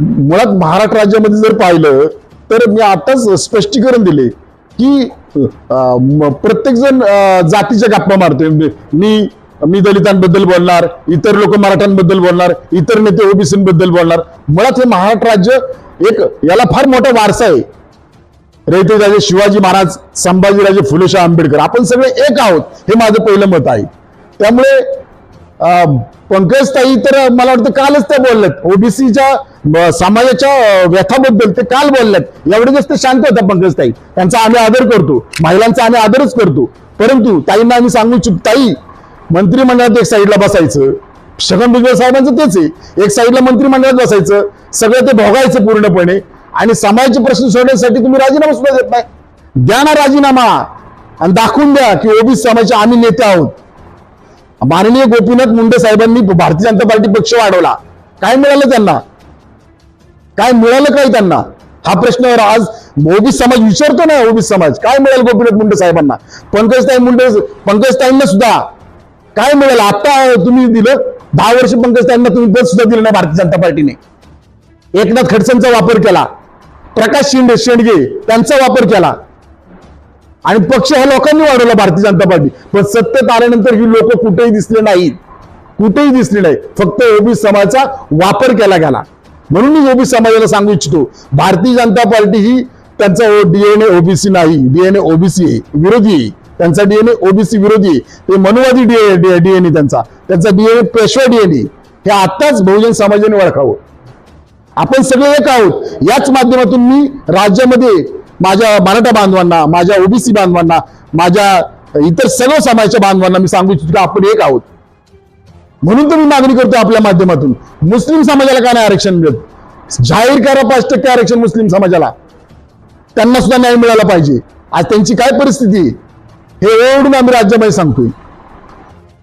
मुळात महाराष्ट्र राज्यामध्ये जर पाहिलं तर मी आताच स्पष्टीकरण दिले की प्रत्येक जण जातीच्या गप्पा मारतोय. मी मी दलितांबद्दल बोलणार इतर लोक मराठ्यांबद्दल बोलणार इतर नेते ओबीसीबद्दल बोलणार. मुळात हे महाराष्ट्र राज्य एक याला फार मोठा वारसा आहे. रयतेराजे शिवाजी महाराज संभाजीराजे फुलेशाह आंबेडकर आपण सगळे एक आहोत हे माझं पहिलं मत आहे. त्यामुळे पंकज पंकजताई तर मला वाटतं कालच त्या बोलल्यात. ओबीसीच्या समाजाच्या व्यथाबद्दल ते काल बोलल्यात. एवढे जास्त शांत होता पंकज ताई. त्यांचा आम्ही आदर करतो. महिलांचा आम्ही आदरच करतो. परंतु ताईंना आम्ही सांगू इच्छितो ताई मंत्रिमंडळात एक साईडला बसायचं. छगन भुजबळ साहेबांचं तेच आहे. एक साईडला मंत्रिमंडळात बसायचं. सगळं ते भोगायचं पूर्णपणे. आणि समाजाचे प्रश्न सोडवण्यासाठी तुम्ही राजीनामा सुद्धा देत नाही. द्या ना राजीनामा. आणि दाखवून द्या की ओबीसी समाजाचे आम्ही नेते आहोत. माननीय गोपीनाथ मुंडे साहेबांनी भारतीय जनता पार्टी पक्ष वाढवला. काय मिळालं त्यांना? काय मिळालं काय त्यांना? हा प्रश्न आज ओबीस समाज विचारतो ना ओबीस समाज. काय मिळेल गोपीनाथ मुंडे साहेबांना? पंकजताई मुंडे पंकजताईंना सुद्धा. काय मिळेल? आता तुम्ही दिलं. दहा वर्ष पंकजताईंना तुम्ही पद सुद्धा दिलं नाही भारतीय जनता पार्टीने. एकनाथ खडसेंचा वापर केला. प्रकाश शिंदे शेंडगे त्यांचा वापर केला. आणि पक्ष ह्या लोकांनी वाढवला भारतीय जनता पार्टी. पण सत्तेत आल्यानंतर ही लोक कुठेही दिसले नाहीत. कुठेही दिसले नाही. फक्त ओबीस समाजाचा वापर केला गेला. म्हणून मी ओबीसी समाजाला सांगू इच्छितो. भारतीय जनता पार्टी ही त्यांचा डीएनए ओबीसी नाही डीएनए ओबीसी विरोधी त्यांचा डीएनए ओबीसी विरोधी ते मनुवादी डीएनए त्यांचा. त्यांचा डीएनए पेशवा डीएनए हे आताच बहुजन समाजाने ओळखावं. आपण सगळे एक आहोत. याच माध्यमातून मी राज्यामध्ये माझ्या मराठा बांधवांना माझ्या ओबीसी बांधवांना माझ्या इतर सर्व समाजाच्या बांधवांना मी सांगू इच्छितो की आपण एक आहोत. म्हणून तर मी मागणी करतो आपल्या माध्यमातून. मुस्लिम समाजाला का नाही आरक्षण मिळत? जाहीर करा पाच टक्के आरक्षण मुस्लिम समाजाला. त्यांना सुद्धा न्याय मिळाला पाहिजे. आज त्यांची काय परिस्थिती? आहे हे ओरडून आम्ही राज्यामध्ये सांगतोय.